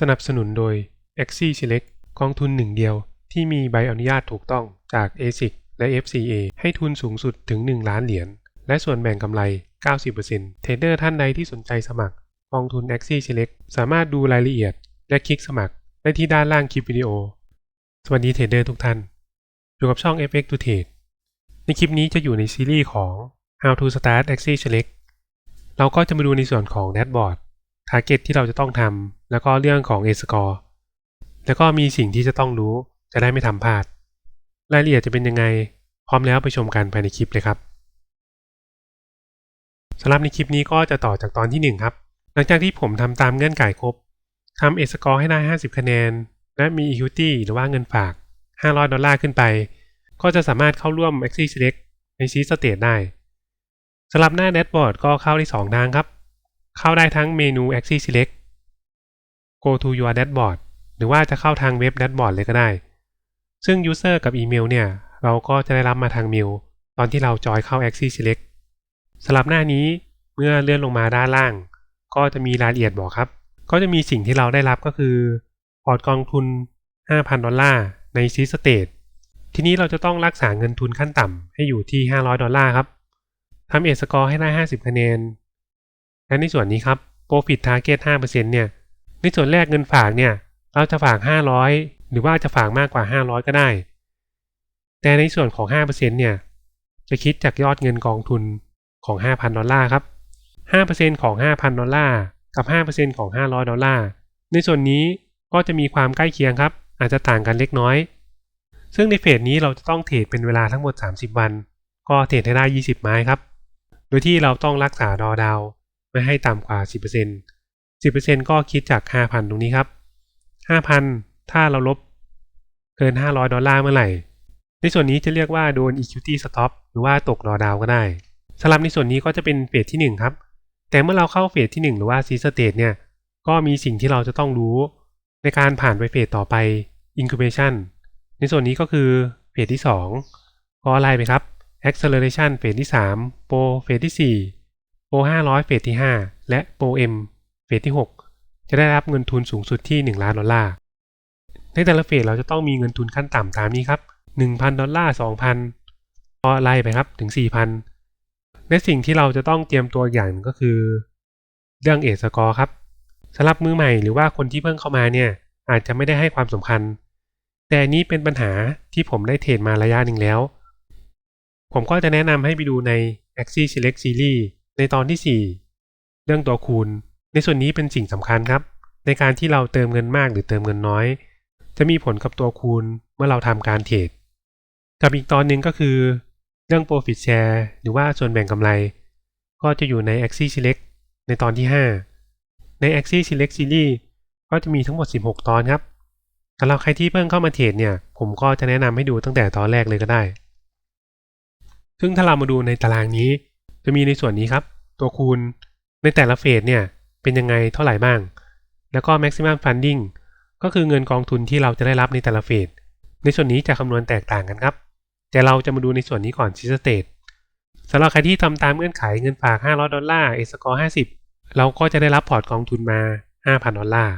สนับสนุนโดย Axi Select กองทุนหนึ่งเดียวที่มีใบอนุญาตถูกต้องจาก ASIC และ FCA ให้ทุนสูงสุดถึง 1 ล้านเหรียญ และส่วนแบ่งกำไร 90%เทรดเดอร์ท่านใดที่สนใจสมัครกองทุน Axi Select สามารถดูรายละเอียด และคลิกสมัครได้ที่ด้านล่างคลิปวิดีโอ สวัสดีเทรดเดอร์ทุกท่าน อยู่กับช่อง FX to Trade ในคลิปนี้จะอยู่ในซีรีส์ของ How to Start Axi Select เราก็จะมาดูในส่วนของ Dashboard Target ที่เราจะต้องทำแล้วก็เรื่องของ A Score แล้วก็มีสิ่งที่จะต้องรู้จะได้ไม่ทำพลาด รายละเอียดจะเป็นยังไง พร้อมแล้วไปชมกันภายในคลิปเลยครับสำหรับในคลิปนี้ก็จะต่อจากตอนที่ 1 ครับ หลังจากที่ผมทำตามเงื่อนไขครบทำ A Score ให้ได้ 50 คะแนน และมี Equity หรือว่าเงินฝาก 500 ดอลลาร์ขึ้นไป ก็จะสามารถเข้าร่วม Axie Select ใน Seed State ได้สำหรับหน้า Dashboard ก็เข้าได้ 2 ทางครับ เข้าได้ทั้งเมนู Axie Select Go to your dashboard หรือว่าจะเข้าทางเว็บ Dashboard เลยก็ได้ ซึ่ง User กับอีเมลเนี่ย เราก็จะได้รับมาทางเมลตอนที่เราจอยเข้า Axie Select สำหรับหน้านี้เมื่อเลื่อนลงมาด้านล่าง ก็จะมีรายละเอียดบอกครับ ก็จะมีสิ่งที่เราได้รับก็คือ พอร์ตกองทุน 5,000 ดอลลาร์ใน Seed State ทีนี้เราจะต้องรักษาเงินทุนขั้นต่ำให้อยู่ที่ 500 ดอลลาร์ครับทำเอสกอร์ให้ได้ 50 คะแนน และในส่วนนี้ครับ Profit Target 5%เนี่ย ในส่วนแรกเงินฝากเนี่ย เราจะฝาก 500 หรือว่าจะฝากมากกว่า 500 ก็ได้ แต่ในส่วนของ 5%เนี่ย จะคิดจากยอดเงินกองทุนของ 5,000 ดอลลาร์ครับ 5%ของ 5,000 ดอลลาร์ กับ 5%ของ 500 ดอลลาร์ ในส่วนนี้ก็จะมีความใกล้เคียงครับ อาจจะต่างกันเล็กน้อย ซึ่งในเฟสนี้เราจะต้องเทรดเป็นเวลาทั้งหมด 30 วัน ก็เทรดให้ได้ 20 ไม้ครับ โดยที่เราต้องรักษาดอดาว ไม่ให้ต่ำกว่า 10% 10%ก็คิดจาก 5,000 ตรงนี้ครับ 5,000 ถ้าเราลบเกิน 500 ดอลลาร์เมื่อไหร่ ในส่วนนี้จะเรียกว่าโดน equity stop หรือว่าตกดอดาวก็ได้สำหรับในส่วนนี้ก็จะเป็นเฟสที่ 1 ครับ แต่เมื่อเราเข้าเฟสที่ 1 หรือว่า seed state เนี่ย ก็มีสิ่งที่เราจะต้องรู้ ในการผ่านไปเฟสต่อไป incubation ในส่วนนี้ก็คือเฟสที่ 2 ก็ไล่ไปครับ acceleration เฟสที่ 3 pro เฟสที่ 4 pro 500 เฟสที่ 5 และ pro m เฟสที่ 6 จะได้รับเงินทุนสูงสุดที่ 1 ล้านดอลลาร์ ในแต่ละเฟสเราจะต้องมีเงินทุนขั้นต่ำตามนี้ครับ 1,000 ดอลลาร์ 2,000ก็ไล่ไปครับถึง 4,000 และสิ่งที่เราจะต้องเตรียมตัวอย่างก็คือ เรื่องเอสกอร์ครับสำหรับมือใหม่หรือว่าคนที่เพิ่งเข้ามาเนี่ยอาจจะไม่ได้ให้ความสำคัญ แต่นนี้เป็นปัญหาที่ผมได้เทรดมาระยะหนึ่งแล้ว ผมก็จะแนะนำให้ไปดูใน Axie Select Series ในตอนที่ 4 เรื่องตัวคูณ ในส่วนนี้เป็นสิ่งสำคัญครับ ในการที่เราเติมเงินมากหรือเติมเงินน้อย จะมีผลกับตัวคูณเมื่อเราทำการเทรดกับอีกตอนหนึ่งก็คือ เรื่อง Profit Share หรือว่าส่วนแบ่งกำไร ก็จะอยู่ใน Axie Select ในตอนที่ 5 ใน Axie Select Series ก็จะมีทั้งหมด 16 ตอนครับสำหรับใครที่เพิ่งเข้ามาเทรดเนี่ย ผมก็จะแนะนำให้ดูตั้งแต่ตอนแรกเลยก็ได้ ซึ่งถ้าเรามาดูในตารางนี้ จะมีในส่วนนี้ครับ ตัวคูณในแต่ละเฟสเนี่ยเป็นยังไงเท่าไหร่บ้าง แล้วก็ maximum funding ก็คือเงินกองทุนที่เราจะได้รับในแต่ละเฟส ในส่วนนี้จะคำนวณแตกต่างกันครับ แต่เราจะมาดูในส่วนนี้ก่อนซีสเตทสำหรับใครที่ทำตามเงื่อนไขเงินฝาก 500 ดอลลาร์เอสกอร์50 เราก็จะได้รับพอร์ตกองทุนมา 5,000 ดอลลาร์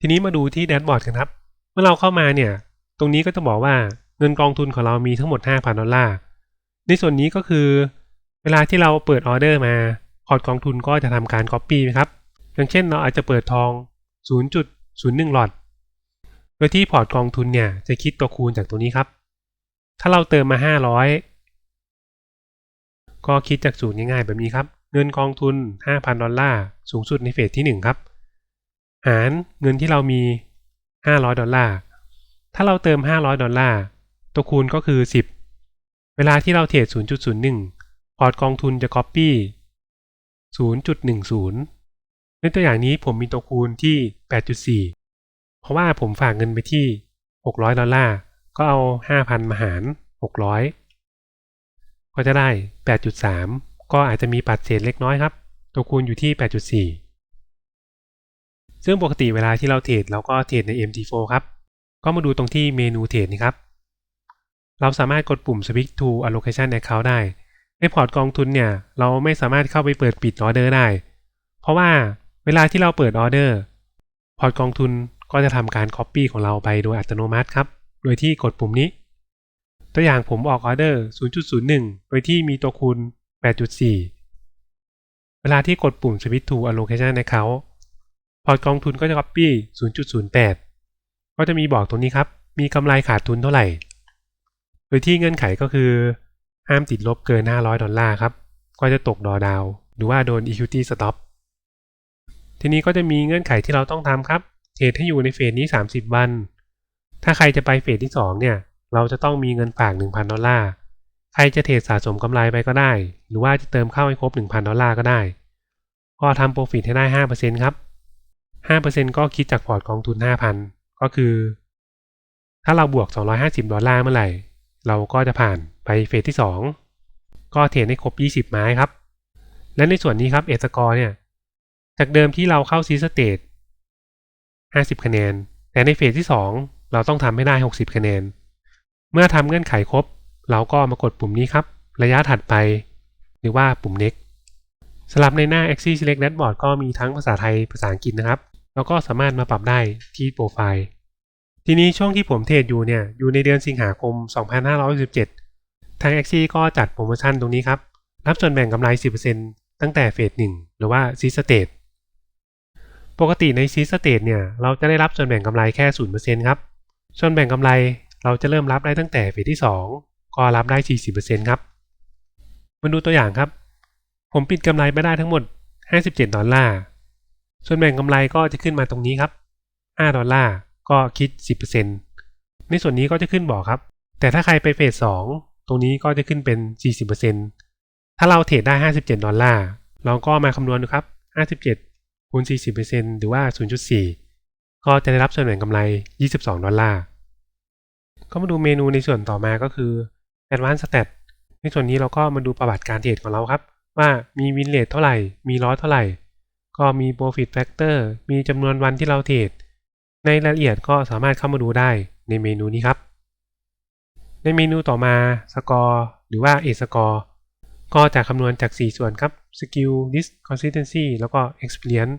ทีนี้มาดูที่แดชบอร์ดกันครับ เมื่อเราเข้ามาเนี่ย ตรงนี้ก็จะบอกว่าเงินกองทุนของเรามีทั้งหมด 5,000 ดอลลาร์ ในส่วนนี้ก็คือ เวลาที่เราเปิดออเดอร์มาพอร์ตกองทุนก็จะทำการ Copy นะครับ อย่างเช่นเราอาจจะเปิดทอง 0.01 หลอด โดยที่พอร์ตกองทุนเนี่ยจะคิดตัวคูณจากตัวนี้ครับ ถ้าเราเติมมา 500 ก็คิดจากสูตรง่ายๆแบบนี้ครับ เงินกองทุน 5,000 ดอลลาร์ สูงสุดในเฟสที่ 1 ครับ หารเงินที่เรามี 500 ดอลลาร์ ถ้าเราเติม 500 ดอลลาร์ ตัวคูณก็คือ 10 เวลาที่เราเทรด 0.01 พอร์ตกองทุนจะ Copy 0.10 ในตัวอย่างนี้ผมมีตัวคูณที่ 8.4 เพราะว่าผมฝากเงินไปที่ 600 ดอลลาร์ ก็เอา 5,000 มาหาร 600 ก็จะได้ 8.3 ก็อาจจะมีปัดเศษเล็กน้อยครับ ตัวคูณอยู่ที่ 8.4 ซึ่งปกติเวลาที่เราเทรดเราก็เทรดใน MT4 ครับ ก็มาดูตรงที่เมนูเทรดนี่ครับ เราสามารถกดปุ่ม Switch to Allocation Account ได้ ในพอร์ตกองทุนเนี่ยเราไม่สามารถเข้าไปเปิดปิดออเดอร์ได้ เพราะว่าเวลาที่เราเปิดออเดอร์ พอร์ตกองทุนก็จะทำการ Copy ของเราไปโดยอัตโนมัติครับ โดยที่กดปุ่มนี้ ตัวอย่างผมออกออเดอร์ 0.01 โดยที่มีตัวคูณ 8.4 เวลาที่กดปุ่ม Switch to Allocation Account พอร์ตกองทุนก็จะ Copy 0.08 ก็จะมีบอกตรงนี้ครับ มีกำไรขาดทุนเท่าไหร่ โดยที่เงื่อนไขก็คือ ห้ามติดลบเกิน 500 ดอลลาร์ครับ ก็จะตกดอดาว หรือว่าโดน equity stop ทีนี้ก็จะมีเงื่อนไขที่เราต้องทำครับ เทรดให้อยู่ในเฟสนี้ 30 วัน ถ้าใครจะไปเฟสที่ 2 เนี่ย เราจะต้องมีเงินฝาก 1,000 ดอลลาร์ ใครจะเทรดสะสมกำไรไปก็ได้ หรือว่าจะเติมเข้าให้ครบ 1,000 ดอลลาร์ก็ได้ ก็ทำโปรฟิตให้ได้ 5%ครับ 5%ก็คิดจากพอร์ตกองทุน 5,000 ก็คือ ถ้าเราบวก 250 ดอลลาร์เมื่อไหร่ เราก็จะผ่านไปเฟสที่ 2 ก็เทรดให้ครบ 20 ไม้ครับ และในส่วนนี้ครับเอสกอร์เนี่ยจากเดิมที่เราเข้าซีสเตท50 คะแนน แต่ในเฟสที่ 2 เราต้องทำให้ได้ 60 คะแนน เมื่อทำเงื่อนไขครบ เราก็มากดปุ่มนี้ครับ ระยะถัดไป หรือว่าปุ่ม next สำหรับในหน้า Axis Select Dashboard ก็มีทั้งภาษาไทยภาษาอังกฤษนะครับ แล้วก็สามารถมาปรับได้ที่โปรไฟล์ ทีนี้ช่วงที่ผมเทรดอยู่เนี่ยอยู่ในเดือนสิงหาคม 2567ทาง Axis ก็จัดโปรโมชั่นตรงนี้ครับ รับส่วนแบ่งกำไร 10%ตั้งแต่เฟส1หรือว่า Seed Stage ปกติใน Seed Stage เนี่ยเราจะได้รับส่วนแบ่งกำไรแค่ 0%ครับ ส่วนแบ่งกำไรเราจะเริ่มรับได้ตั้งแต่เฟสที่ 2 ก็รับได้ 40%ครับมาดูตัวอย่างครับ ผมปิดกำไรไปได้ทั้งหมด 57 ดอลลาร์ ส่วนแบ่งกำไรก็จะขึ้นมาตรงนี้ครับ 5 ดอลลาร์ ก็คิด 10%ในส่วนนี้ก็จะขึ้นบอกครับ แต่ถ้าใครไปเฟส2ตรงนี้ก็จะขึ้นเป็น 40%ถ้าเราเทรดได้ 57 ดอลลาร์เราก็มาคำนวณดูครับ 57คูณ40%หรือว่า 0.4 ก็จะได้รับส่วนแบ่งกำไร 22 ดอลลาร์ก็มาดูเมนูในส่วนต่อมาก็คือ Advanced Stat ในส่วนนี้เราก็มาดูประวัติการเทรดของเราครับ ว่ามีวินเลทเท่าไหร่ มีลอเท่าไหร่ ก็มี Profit Factor มีจำนวนวันที่เราเทรด ในรายละเอียดก็สามารถเข้ามาดูได้ในเมนูนี้ครับ ในเมนูต่อมาสกอร์หรือว่า A score ก็จะคำนวณจาก 4 ส่วนครับ Skill Risk Consistency แล้วก็ Experience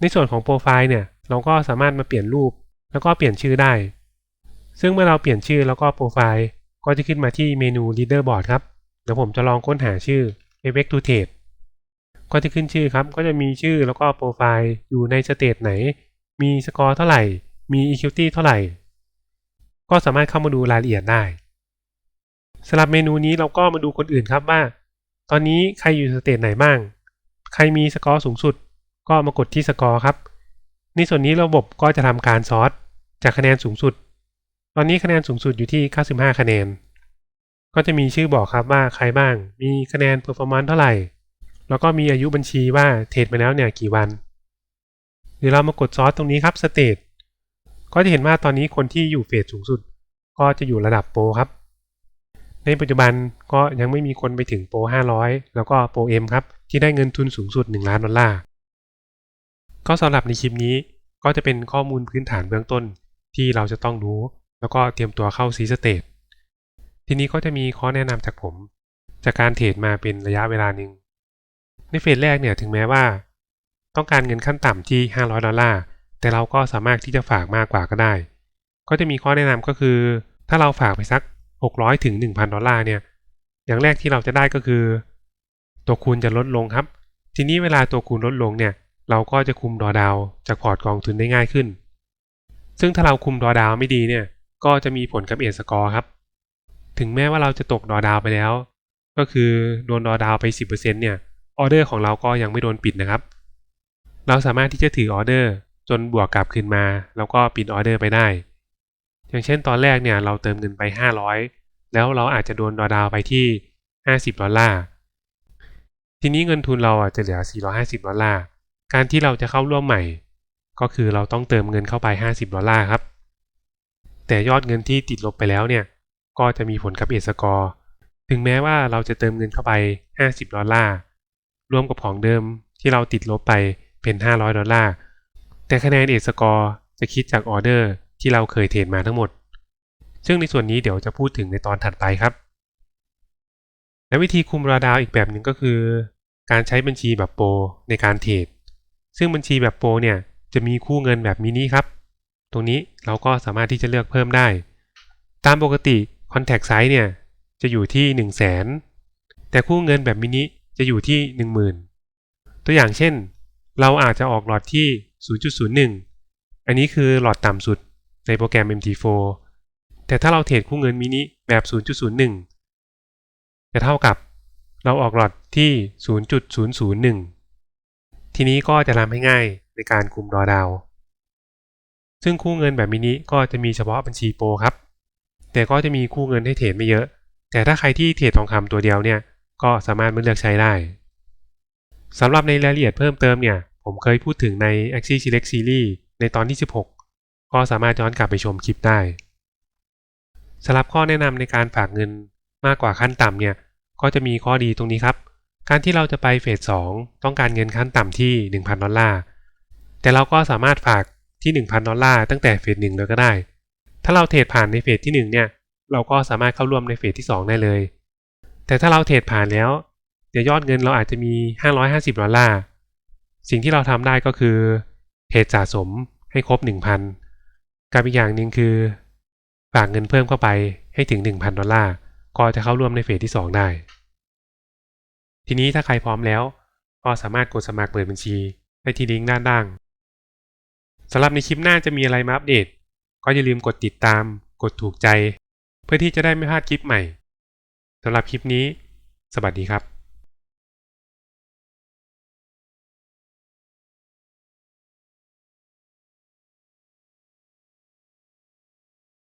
ในส่วนของโปรไฟล์เนี่ย เราก็สามารถมาเปลี่ยนรูป แล้วก็เปลี่ยนชื่อได้ ซึ่งเมื่อเราเปลี่ยนชื่อแล้วก็โปรไฟล์ ก็จะขึ้นมาที่เมนู Leaderboard ครับ เดี๋ยวผมจะลองค้นหาชื่อ Effect to Trade ก็จะขึ้นชื่อครับ ก็จะมีชื่อแล้วก็โปรไฟล์อยู่ในสเตจไหน มีสกอร์เท่าไหร่ มี equity เท่าไหร่ ก็สามารถเข้ามาดูรายละเอียดได้สำหรับเมนูนี้เราก็มาดูคนอื่นครับว่า ตอนนี้ใครอยู่สเตจไหนบ้าง ใครมีสกอร์สูงสุด ก็มากดที่สกอร์ครับ ในส่วนนี้ระบบก็จะทำการซอร์ตจากคะแนนสูงสุด ตอนนี้คะแนนสูงสุดอยู่ที่ 95 คะแนน ก็จะมีชื่อบอกครับว่าใครบ้าง มีคะแนนเพอร์ฟอร์มนซ์เท่าไหร่ แล้วก็มีอายุบัญชีว่าเทรดมาแล้วเนี่ยกี่วัน เดี๋ยวเรามากดซอสตรงนี้ครับสเตทก็จะเห็นว่าตอนนี้คนที่อยู่เฟสสูงสุด ก็จะอยู่ระดับโปรครับ ในปัจจุบันก็ยังไม่มีคนไปถึงโปร500 แล้วก็โปร M ครับ ที่ได้เงินทุนสูงสุด 1 ล้านดอลลาร์ ก็สำหรับในคลิปนี้ก็จะเป็นข้อมูลพื้นฐานเบื้องต้นที่เราจะต้องรู้ แล้วก็เตรียมตัวเข้าซีสเตททีนี้ก็จะมีข้อแนะนำจากผม จากการเทรดมาเป็นระยะเวลาหนึ่งในเฟสแรกเนี่ยถึงแม้ว่า ต้องการเงินขั้นต่ำที่ 500 ดอลลาร์ แต่เราก็สามารถที่จะฝากมากกว่าก็ได้ ก็จะมีข้อแนะนำก็คือ ถ้าเราฝากไปสัก 600 ถึง 1,000 ดอลลาร์เนี่ย อย่างแรกที่เราจะได้ก็คือ ตัวคูณจะลดลงครับ ทีนี้เวลาตัวคูณลดลงเนี่ย เราก็จะคุมดอดาวจากพอร์ตกองทุนได้ง่ายขึ้น ซึ่งถ้าเราคุมดอดาวไม่ดีเนี่ย ก็จะมีผลกับเอสกอร์ครับ ถึงแม้ว่าเราจะตกดอดาวไปแล้ว ก็คือโดนดอดาวไป 10%เนี่ย ออเดอร์ของเราก็ยังไม่โดนปิดนะครับ เราสามารถที่จะถือออเดอร์จนบวกกลับคืนมา แล้วก็ปิดออเดอร์ไปได้ อย่างเช่นตอนแรกเนี่ยเราเติมเงินไป 500 แล้วเราอาจจะโดนดอดาวไปที่ 50 ดอลลาร์ ทีนี้เงินทุนเราอะจะเหลือ 450 ดอลลาร์ การที่เราจะเข้าร่วมใหม่ ก็คือเราต้องเติมเงินเข้าไป 50 ดอลลาร์ครับ แต่ยอดเงินที่ติดลบไปแล้วเนี่ย ก็จะมีผลกับเอสกอร์ถึงแม้ว่าเราจะเติมเงินเข้าไป 50 ดอลลาร์ รวมกับของเดิมที่เราติดลบไป เป็น 500 ดอลลาร์ แต่คะแนนเอสกอร์จะคิดจากออเดอร์ที่เราเคยเทรดมาทั้งหมด ซึ่งในส่วนนี้เดี๋ยวจะพูดถึงในตอนถัดไปครับ และวิธีคุมราดาวอีกแบบหนึ่งก็คือ การใช้บัญชีแบบโปรในการเทรด ซึ่งบัญชีแบบโปรเนี่ยจะมีคู่เงินแบบมินิครับ ตรงนี้เราก็สามารถที่จะเลือกเพิ่มได้ ตามปกติ Contact Size เนี่ยจะอยู่ที่ 1 0 0 0 0แสนแต่คู่เงินแบบมินิจะอยู่ที่ 10,000 ตัวอย่างเช่น เราอาจจะออกหลอดที่ 0.01 อันนี้คือหลอดต่ำสุดในโปรแกรม MT4 แต่ถ้าเราเทรดคู่เงินมินิแบบ 0.01 จะเท่ากับเราออกหลอดที่ 0.001 ทีนี้ก็จะทำให้ง่ายในการคุมดอดาว ซึ่งคู่เงินแบบมินิก็จะมีเฉพาะบัญชีโปรครับ แต่ก็จะมีคู่เงินให้เทรดไม่เยอะ แต่ถ้าใครที่เทรดทองคำตัวเดียวเนี่ย ก็สามารถมาเลือกใช้ได้ สำหรับในรายละเอียดเพิ่มเติมเนี่ย ผมเคยพูดถึงใน Axie Select Series ในตอนที่ 16 ก็สามารถย้อนกลับไปชมคลิปได้สำหรับข้อแนะนำในการฝากเงินมากกว่าขั้นต่ำเนี่ย ก็จะมีข้อดีตรงนี้ครับ การที่เราจะไปเฟส2ต้องการเงินขั้นต่ำที่ 1,000 ดอลลาร์ แต่เราก็สามารถฝากที่ 1,000 ดอลลาร์ตั้งแต่เฟส1เลยก็ได้ ถ้าเราเทรดผ่านในเฟสที่ 1 เนี่ย เราก็สามารถเข้าร่วมในเฟสที่ 2 ได้เลย แต่ถ้าเราเทรดผ่านแล้ว เดี๋ยวยอดเงินเราอาจจะมี 550 ดอลลาร์ สิ่งที่เราทำได้ก็คือเทรดสะสมให้ครบ 1,000 กับอีกอย่างหนึ่งคือฝากเงินเพิ่มเข้าไปให้ถึง 1,000 ดอลลาร์ ก็จะเข้าร่วมในเฟสที่ 2 ได้ ทีนี้ถ้าใครพร้อมแล้ว ก็สามารถกดสมัครเปิดบัญชีได้ที่ลิงก์ด้านล่างสำหรับในคลิปหน้าจะมีอะไรมาอัปเดต ก็อย่าลืมกดติดตาม กดถูกใจ เพื่อที่จะได้ไม่พลาดคลิปใหม่สำหรับคลิปนี้ สวัสดีครับ